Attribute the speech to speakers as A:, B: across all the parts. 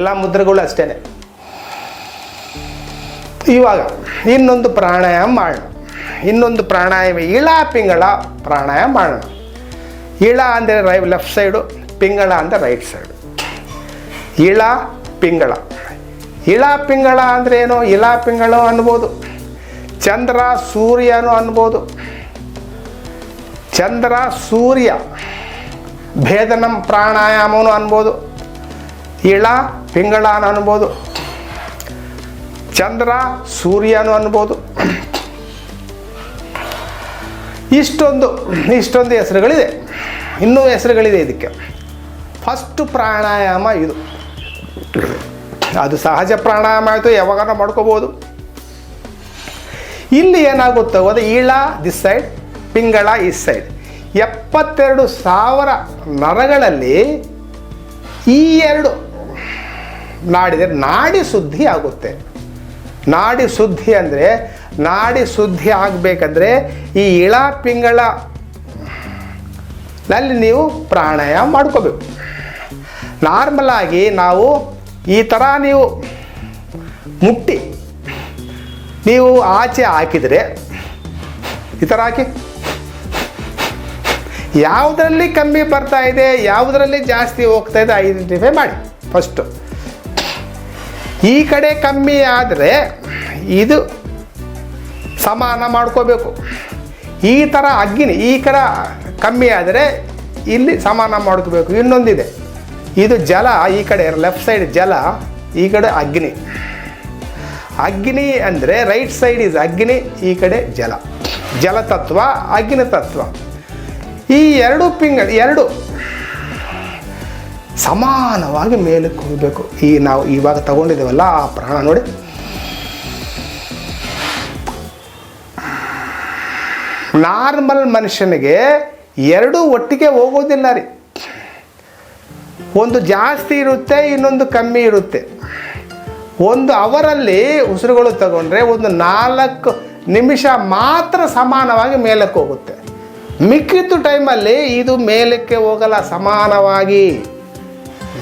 A: ಎಲ್ಲ ಮುದ್ರೆಗಳು ಅಷ್ಟೇ ಇವಾಗ, ಇನ್ನೊಂದು ಪ್ರಾಣಾಯಾಮ ಮಾಡೋಣ. ಇನ್ನೊಂದು ಪ್ರಾಣಾಯಾಮ, ಇಳ ಪಿಂಗಳ ಪ್ರಾಣಾಯಾಮ ಮಾಡೋಣ. ಇಳ ಅಂದರೆ ರೈ ಲೆಫ್ಟ್ ಸೈಡು, ಪಿಂಗಳ ಅಂದರೆ ರೈಟ್ ಸೈಡು. ಇಳ ಪಿಂಗಳ. ಇಳ ಪಿಂಗಳ ಅಂದರೆ ಏನು? ಇಳ ಪಿಂಗಳು ಅನ್ಬೋದು. ಚಂದ್ರ ಸೂರ್ಯನು ಅನ್ಬೋದು. ಚಂದ್ರ, ಸೂರ್ಯ, ಭೇದನಂ ಪ್ರಾಣಾಯಾಮನು ಅನ್ಬೋದು. ಇಳ ಪಿಂಗಳಾನ ಅನ್ಬೋದು. ಚಂದ್ರ ಸೂರ್ಯನು ಅನ್ಬೋದು. ಇಷ್ಟೊಂದು ಇಷ್ಟೊಂದು ಹೆಸರುಗಳಿದೆ. ಇನ್ನೂ ಹೆಸರುಗಳಿದೆ ಇದಕ್ಕೆ. ಫಸ್ಟ್ ಪ್ರಾಣಾಯಾಮ ಇದು. ಅದು ಸಹಜ ಪ್ರಾಣಾಯಾಮ ಆಯಿತು ಯಾವಾಗಾರ ಮಾಡ್ಕೋಬೋದು. ಇಲ್ಲಿ ಏನಾಗುತ್ತೆ ಅದು ಈಳ ದಿಸ್ ಸೈಡ್ ಪಿಂಗಳ ಈ ಸೈಡ್ ಎಪ್ಪತ್ತೆರಡು ಸಾವಿರ ನರಗಳಲ್ಲಿ ಈ ಎರಡು ನಾಡಿದರೆ ನಾಡಿ ಶುದ್ಧಿ ಆಗುತ್ತೆ. ನಾಡಿ ಶುದ್ಧಿ ಅಂದರೆ, ನಾಡಿ ಶುದ್ಧಿ ಆಗಬೇಕಂದ್ರೆ ಈ ಇಳ ಪಿಂಗಳ ನಲ್ಲಿ ನೀವು ಪ್ರಾಣಾಯಾಮ ಮಾಡ್ಕೋಬೇಕು. ನಾರ್ಮಲ್ ಆಗಿ ನಾವು ಈ ಥರ ನೀವು ಮುಟ್ಟಿ, ನೀವು ಆಚೆ ಹಾಕಿದರೆ, ಈ ಥರ ಹಾಕಿ. ಯಾವುದರಲ್ಲಿ ಕಮ್ಮಿ ಬರ್ತಾ ಇದೆ, ಯಾವುದರಲ್ಲಿ ಜಾಸ್ತಿ ಹೋಗ್ತಾ ಇದೆ ಐಡೆಂಟಿಫೈ ಮಾಡಿ. ಫಸ್ಟು ಈ ಕಡೆ ಕಮ್ಮಿ ಆದರೆ ಇದು ಸಮಾನ ಮಾಡ್ಕೋಬೇಕು. ಈ ಥರ ಅಗ್ನಿ ಈ ಕಡೆ ಕಮ್ಮಿ ಆದರೆ ಇಲ್ಲಿ ಸಮಾನ ಮಾಡ್ಕೋಬೇಕು. ಇನ್ನೊಂದಿದೆ. ಇದು ಜಲ, ಈ ಕಡೆ ಲೆಫ್ಟ್ ಸೈಡ್ ಜಲ, ಈ ಕಡೆ ಅಗ್ನಿ. ಅಗ್ನಿ ಅಂದರೆ ರೈಟ್ ಸೈಡ್ ಇಸ್ ಅಗ್ನಿ, ಈ ಕಡೆ ಜಲ. ಜಲತತ್ವ ಅಗ್ನಿ ತತ್ವ ಈ ಎರಡು ಪಿಂಗ, ಎರಡು ಸಮಾನವಾಗಿ ಮೇಲಕ್ಕೆ ಹೋಗಬೇಕು. ಈ ನಾವು ಇವಾಗ ತಗೊಂಡಿದ್ದೇವಲ್ಲ ಆ ಪ್ರಾಣ ನೋಡಿ. ನಾರ್ಮಲ್ ಮನುಷ್ಯನಿಗೆ ಎರಡೂ ಒಟ್ಟಿಗೆ ಹೋಗೋದಿಲ್ಲ ರೀ. ಒಂದು ಜಾಸ್ತಿ ಇರುತ್ತೆ, ಇನ್ನೊಂದು ಕಮ್ಮಿ ಇರುತ್ತೆ. ಒಂದು ಅವರಲ್ಲಿ ಉಸಿರುಗಳು ತಗೊಂಡ್ರೆ ಒಂದು ನಾಲ್ಕು ನಿಮಿಷ ಮಾತ್ರ ಸಮಾನವಾಗಿ ಮೇಲಕ್ಕೆ ಹೋಗುತ್ತೆ. ಮಿಕ್ಕಿದ್ದು ಟೈಮಲ್ಲಿ ಇದು ಮೇಲಕ್ಕೆ ಹೋಗಲ್ಲ, ಸಮಾನವಾಗಿ.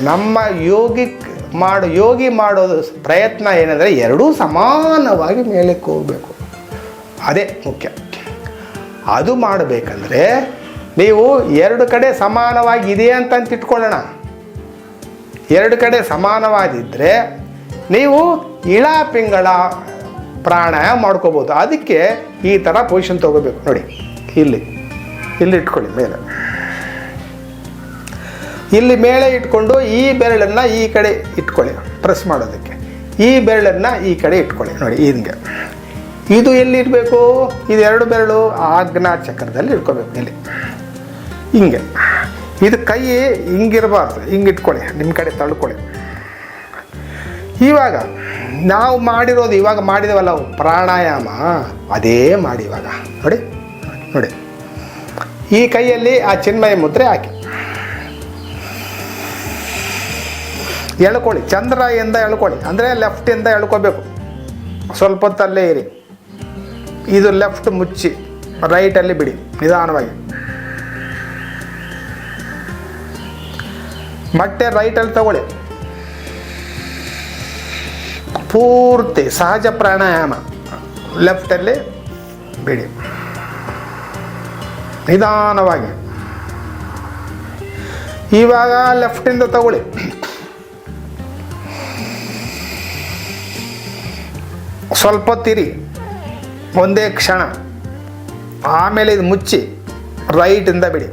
A: ನಮ್ಮ ಯೋಗಿ ಮಾಡೋ, ಯೋಗಿ ಮಾಡೋದು ಪ್ರಯತ್ನ ಏನಂದರೆ ಎರಡೂ ಸಮಾನವಾಗಿ ಮೇಲಕ್ಕೆ ಹೋಗಬೇಕು. ಅದೇ ಮುಖ್ಯ. ಅದು ಮಾಡಬೇಕಂದ್ರೆ ನೀವು ಎರಡು ಕಡೆ ಸಮಾನವಾಗಿ ಇದೆ ಅಂತ ಇಟ್ಕೊಳ್ಳೋಣ. ಎರಡು ಕಡೆ ಸಮಾನವಾಗಿದ್ದರೆ ನೀವು ಇಳ ಪಿಂಗಳ ಪ್ರಾಣಾಯಾಮ ಮಾಡ್ಕೋಬೋದು. ಅದಕ್ಕೆ ಈ ಥರ ಪೊಸಿಷನ್ ತೊಗೋಬೇಕು. ನೋಡಿ, ಇಲ್ಲಿ ಇಲ್ಲಿ ಇಟ್ಕೊಳ್ಳಿ ಮೇಲೆ. ಇಲ್ಲಿ ಮೇಲೆ ಇಟ್ಕೊಂಡು ಈ ಬೆರಳನ್ನು ಈ ಕಡೆ ಇಟ್ಕೊಳ್ಳಿ. ಪ್ರೆಸ್ ಮಾಡೋದಕ್ಕೆ. ಈ ಬೆರಳನ್ನು ಈ ಕಡೆ ಇಟ್ಕೊಳ್ಳಿ. ನೋಡಿ ಹಿಂಗೆ ಇದು ಎಲ್ಲಿ ಇಡಬೇಕು? ಇದು ಎರಡು ಬೆರಳು ಆಗ್ನಾ ಚಕ್ರದಲ್ಲಿ ಇಟ್ಕೋಬೇಕು ಇಲ್ಲಿ. ಹಿಂಗೆ. ಇದು ಕೈ ಹಿಂಗಿರಬಾರ್ದು. ಹಿಂಗೆ ಇಟ್ಕೊಳ್ಳಿ. ನಿಮ್ಮ ಕಡೆ ತಳ್ಕೊಳ್ಳಿ. ಇವಾಗ ನಾವು ಮಾಡಿರೋದು ಇವಾಗ ಮಾಡಿದೇವಲ್ಲ ಪ್ರಾಣಾಯಾಮ. ಅದೇ ಮಾಡಿ ಇವಾಗ. ನೋಡಿ ನೋಡಿ. ಈ ಕೈಯಲ್ಲಿ ಆ ಚಿನ್ಮಯ ಮುದ್ರೆ ಹಾಕಿ. ಎಳ್ಕೊಳ್ಳಿ, ಚಂದ್ರಾಯಿಂದ ಎಳ್ಕೊಳ್ಳಿ, ಅಂದರೆ ಲೆಫ್ಟಿಂದ ಎಳ್ಕೋಬೇಕು. ಸ್ವಲ್ಪ ಹೊತ್ತಲ್ಲೇ ಇರಿ. ಇದು ಲೆಫ್ಟ್ ಮುಚ್ಚಿ ರೈಟಲ್ಲಿ ಬಿಡಿ, ನಿಧಾನವಾಗಿ. ಮತ್ತೆ ರೈಟಲ್ಲಿ ತಗೊಳ್ಳಿ. ಪೂರ್ತಿ ಸಹಜ ಪ್ರಾಣಾಯಾಮ ಲೆಫ್ಟಲ್ಲಿ ಬಿಡಿ. ನಿಧಾನವಾಗಿ. ಇವಾಗ ಲೆಫ್ಟಿಂದ ತಗೊಳ್ಳಿ. ಸ್ವಲ್ಪ ತಿರಿ ಒಂದೇ ಕ್ಷಣ. ಆಮೇಲೆ ಇದು ಮುಚ್ಚಿ ರೈಟಿಂದ ಬಿಡಿ.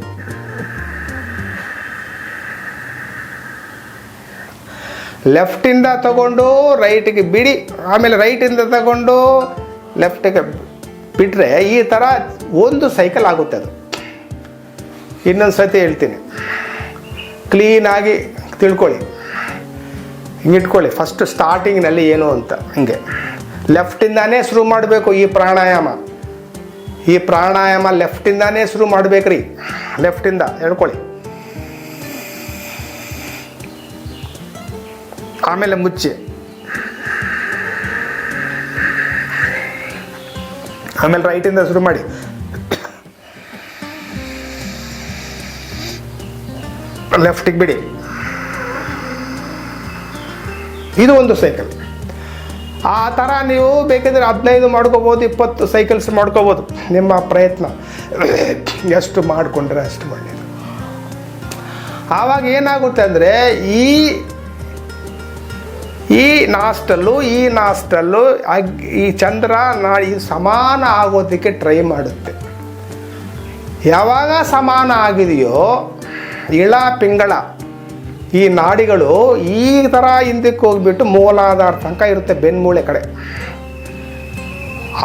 A: ಲೆಫ್ಟಿಂದ ತಗೊಂಡು ರೈಟಿಗೆ ಬಿಡಿ. ಆಮೇಲೆ ರೈಟಿಂದ ತಗೊಂಡು ಲೆಫ್ಟಿಗೆ ಬಿಟ್ಟರೆ ಈ ಥರ ಒಂದು ಸೈಕಲ್ ಆಗುತ್ತೆ ಅದು. ಇನ್ನೊಂದು ಸತಿ ಹೇಳ್ತೀನಿ. ಕ್ಲೀನಾಗಿ ತಿಳ್ಕೊಳ್ಳಿ. ಹಿಂಗೆ ಇಟ್ಕೊಳ್ಳಿ ಫಸ್ಟ್ ಸ್ಟಾರ್ಟಿಂಗ್ನಲ್ಲಿ ಏನು ಅಂತ, ಹಿಂಗೆ. ಲೆಫ್ಟಿಂದಾನೇ ಶುರು ಮಾಡಬೇಕು ಈ ಪ್ರಾಣಾಯಾಮ. ಈ ಪ್ರಾಣಾಯಾಮ ಲೆಫ್ಟಿಂದಾನೇ ಶುರು ಮಾಡಬೇಕ್ರಿ. ಲೆಫ್ಟಿಂದ, ಹೇಳ್ಕೊಳ್ಳಿ. ಆಮೇಲೆ ಮುಚ್ಚಿ. ಆಮೇಲೆ ರೈಟಿಂದ ಶುರು ಮಾಡಿ. ಲೆಫ್ಟಿಗೆ ಬಿಡಿ. ಇದು ಒಂದು ಸೈಕಲ್. ಆ ಥರ ನೀವು ಬೇಕಿದ್ರೆ ಹದಿನೈದು ಮಾಡ್ಕೋಬೋದು, ಇಪ್ಪತ್ತು ಸೈಕಲ್ಸ್ ಮಾಡ್ಕೋಬೋದು. ನಿಮ್ಮ ಪ್ರಯತ್ನ. ಎಷ್ಟು ಮಾಡಿಕೊಂಡ್ರೆ ಅಷ್ಟು ಒಳ್ಳೆಯದು ಆವಾಗ ಏನಾಗುತ್ತೆ ಅಂದರೆ, ಈ ಈ ನಾಸ್ಟಲ್ಲು ಈ ನಾಸ್ಟಲ್ಲು ಈ ಚಂದ್ರ ನಾಡಿ ಸಮಾನ ಆಗೋದಕ್ಕೆ ಟ್ರೈ ಮಾಡುತ್ತೆ. ಯಾವಾಗ ಸಮಾನ ಆಗಿದೆಯೋ, ಇಳ ಪಿಂಗಳ ಈ ನಾಡಿಗಳು ಈ ಥರ ಹಿಂದಕ್ಕೆ ಹೋಗ್ಬಿಟ್ಟು ಮೂಲಾಧಾರ ತನಕ ಇರುತ್ತೆ ಬೆನ್ಮೂಳೆ ಕಡೆ.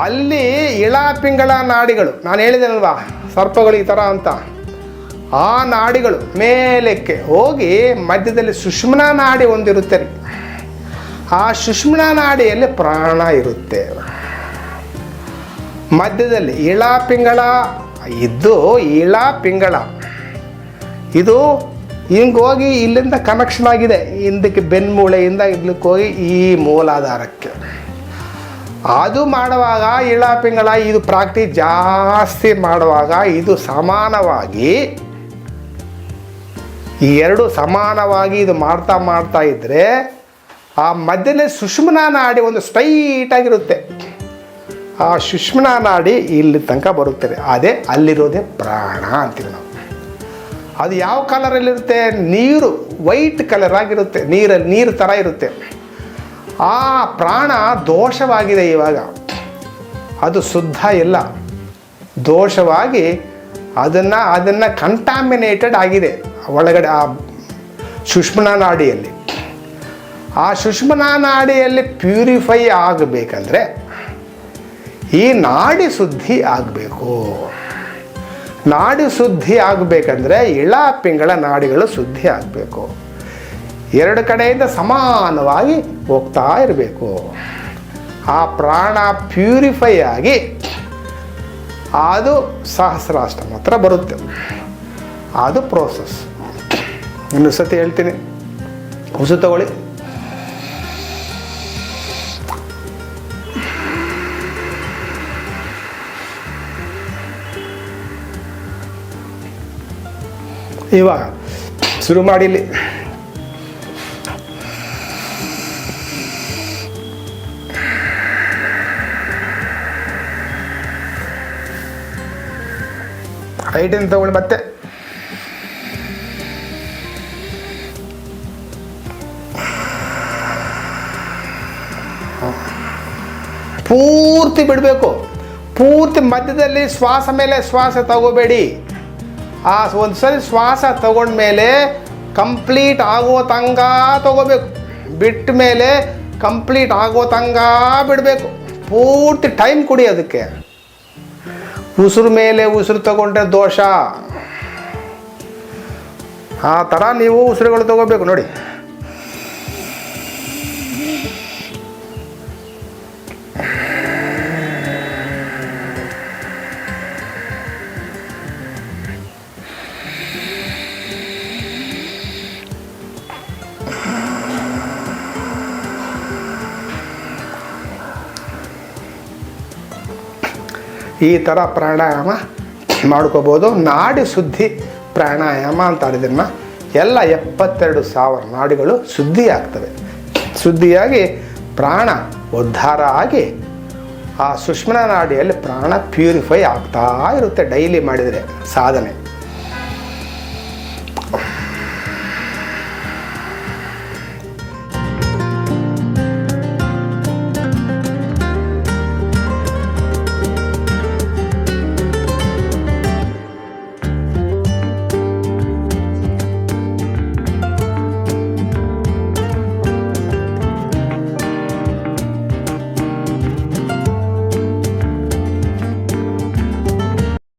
A: ಅಲ್ಲಿ ಇಳ ಪಿಂಗಳ ನಾಡಿಗಳು. ನಾನು ಹೇಳಿದೆನಲ್ವಾ ಸರ್ಪಗಳು ಈ ಥರ ಅಂತ. ಆ ನಾಡಿಗಳು ಮೇಲಕ್ಕೆ ಹೋಗಿ ಮಧ್ಯದಲ್ಲಿ ಸುಷ್ಮನಾ ನಾಡಿ ಒಂದಿರುತ್ತೆ ಆ ಸುಷ್ಮನಾ ನಾಡಿಯಲ್ಲಿ ಪ್ರಾಣ ಇರುತ್ತೆ. ಮಧ್ಯದಲ್ಲಿ ಇಳ ಪಿಂಗಳ ಇದ್ದು ಇಳ ಪಿಂಗಳ ಇದು ಹಿಂಗೆ ಹೋಗಿ ಇಲ್ಲಿಂದ ಕನೆಕ್ಷನ್ ಆಗಿದೆ. ಹಿಂದಕ್ಕೆ ಬೆನ್ಮೂಳೆಯಿಂದ ಇಡ್ಲಿಕ್ಕೆ ಹೋಗಿ ಈ ಮೂಲಾಧಾರಕ್ಕೆ. ಅದು ಮಾಡುವಾಗ ಇಳ ಪಿಂಗಳ ಇದು ಪ್ರಾಕ್ಟಿ ಜಾಸ್ತಿ ಮಾಡುವಾಗ ಇದು ಸಮಾನವಾಗಿ ಈ ಎರಡು ಸಮಾನವಾಗಿ ಇದು ಮಾಡ್ತಾ ಮಾಡ್ತಾ ಇದ್ದರೆ ಆ ಮಧ್ಯದಲ್ಲಿ ಸುಷ್ಮನಾ ನಾಡಿ ಒಂದು ಸ್ಟ್ರೈಟ್ ಆಗಿರುತ್ತೆ. ಆ ಸುಷ್ಮನಾ ನಾಡಿ ಇಲ್ಲಿ ತನಕ ಬರುತ್ತೆ ಅದೇ ಅಲ್ಲಿರೋದೇ ಪ್ರಾಣ ಅಂತೀವಿ ನಾವು. ಅದು ಯಾವ ಕಲರಲ್ಲಿರುತ್ತೆ? ನೀರು ವೈಟ್ ಕಲರ್ ಆಗಿರುತ್ತೆ. ನೀರಲ್ಲಿ ನೀರು ಥರ ಇರುತ್ತೆ. ಆ ಪ್ರಾಣ ದೋಷವಾಗಿದೆ ಇವಾಗ. ಅದು ಶುದ್ಧ ಇಲ್ಲ. ದೋಷವಾಗಿ ಅದನ್ನು ಅದನ್ನು ಕಂಟಾಮಿನೇಟೆಡ್ ಆಗಿದೆ. ಒಳಗಡೆ, ಆ ಸುಷ್ಮನಾ ನಾಡಿಯಲ್ಲಿ. ಆ ಸುಷ್ಮನಾ ನಾಡಿಯಲ್ಲಿ ಪ್ಯೂರಿಫೈ ಆಗಬೇಕಂದ್ರೆ ಈ ನಾಡಿ ಶುದ್ಧಿ ಆಗಬೇಕು. ನಾಡಿ ಶುದ್ಧಿ ಆಗಬೇಕಂದ್ರೆ ಇಳ ಪಿಂಗಳ ನಾಡಿಗಳು ಶುದ್ಧಿ ಆಗಬೇಕು. ಎರಡು ಕಡೆಯಿಂದ ಸಮಾನವಾಗಿ ಹೋಗ್ತಾ ಇರಬೇಕು. ಆ ಪ್ರಾಣ ಪ್ಯೂರಿಫೈ ಆಗಿ ಅದು ಸಹಸ್ರಾಷ್ಟ ಹತ್ರ ಬರುತ್ತೆ. ಅದು ಪ್ರೋಸೆಸ್ ಇನ್ನೊಂದು ಸತಿ ಹೇಳ್ತೀನಿ. ಉಸು ತಗೊಳ್ಳಿ. ಇವಾಗ ಶುರು ಮಾಡಿಲಿ ಹೈಟನ್ನು ತಗೊಂಡು ಮತ್ತೆ? ಪೂರ್ತಿ ಬಿಡಬೇಕು. ಪೂರ್ತಿ ಮಧ್ಯದಲ್ಲಿ ಶ್ವಾಸ ಮೇಲೆ ಶ್ವಾಸ ತಗೋಬೇಡಿ. ಆ, ಒಂದು ಸರಿ ಶ್ವಾಸ ತಗೊಂಡ್ಮೇಲೆ ಕಂಪ್ಲೀಟ್ ಆಗೋ ತಂಗ ತಗೋಬೇಕು. ಬಿಟ್ಟ ಮೇಲೆ ಕಂಪ್ಲೀಟ್ ಆಗೋ ತಂಗ ಬಿಡಬೇಕು. ಪೂರ್ತಿ ಟೈಮ್ ಕೊಡಿ ಅದಕ್ಕೆ. ಉಸಿರು ಮೇಲೆ ಉಸಿರು ತಗೊಂಡ್ರೆ ದೋಷ. ಆ ಥರ ನೀವು ಉಸಿರುಗಳು ತಗೋಬೇಕು, ನೋಡಿ. ಈ ಥರ ಪ್ರಾಣಾಯಾಮ ಮಾಡ್ಕೋಬೋದು. ನಾಡಿ ಶುದ್ಧಿ ಪ್ರಾಣಾಯಾಮ ಅಂತಾರೆ ಇದನ್ನು ಎಲ್ಲ ಎಪ್ಪತ್ತೆರಡು ಸಾವಿರ ನಾಡಿಗಳು ಶುದ್ಧಿ ಆಗ್ತವೆ ಶುದ್ಧಿಯಾಗಿ ಪ್ರಾಣ ಉದ್ಧಾರ ಆಗಿ ಆ ಸುಷ್ಮನ ನಾಡಿಯಲ್ಲಿ ಪ್ರಾಣ ಪ್ಯೂರಿಫೈ ಆಗ್ತಾ ಇರುತ್ತೆ. ಡೈಲಿ ಮಾಡಿದರೆ ಸಾಧನೆ.